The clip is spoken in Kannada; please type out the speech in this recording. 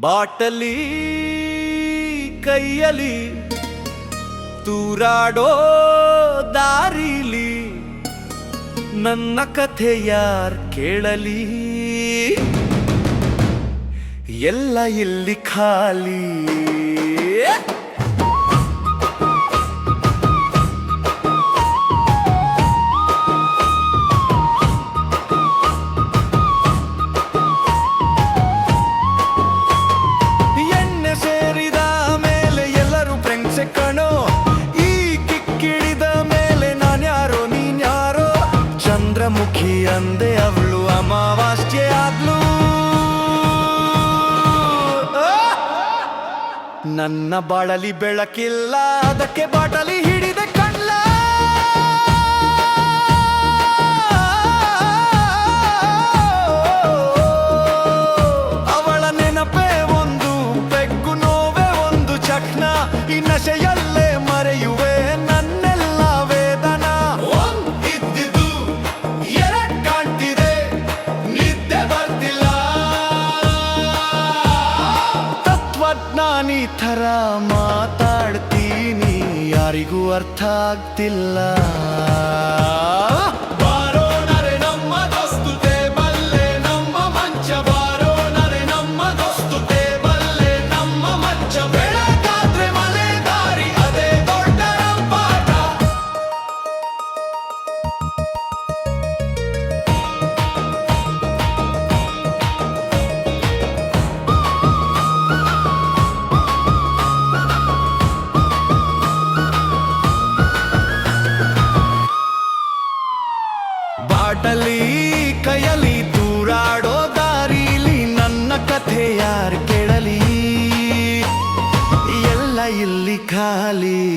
ಬಾಟಲಿ ಕೈಯಲಿ ತೂರಾಡೋ ದಾರಿಲಿ ನನ್ನ ಕಥೆ ಯಾರ್ ಕೇಳಲಿ? ಎಲ್ಲ ಇಲ್ಲಿ ಖಾಲಿ. ಫ್ರೆಂಡ್ಸೆ ಕಣೋ, ಈ ಕಿಕ್ಕಿಡಿದ ಮೇಲೆ ನಾನ್ಯಾರೋ, ನೀನ್ಯಾರೋ? ಚಂದ್ರಮುಖಿ ಅಂದೆ ಅವಳು ಅಮಾವಾಸ್ಯೆ ಆದ್ಲು ನನ್ನ ಬಾಳಲಿ ಬೆಳಕಿಲ್ಲ, ಅದಕ್ಕೆ ಬಾಟಲಿ ಹಿಡಿದೆ ಕಣ್ಣ ತತ್ವಜ್ಞಾನಿ ಥರ ಮಾತಾಡ್ತೀನಿ ಯಾರಿಗೂ ಅರ್ಥ ಆಗ್ತಿಲ್ಲ. ಇಲ್ಲಿ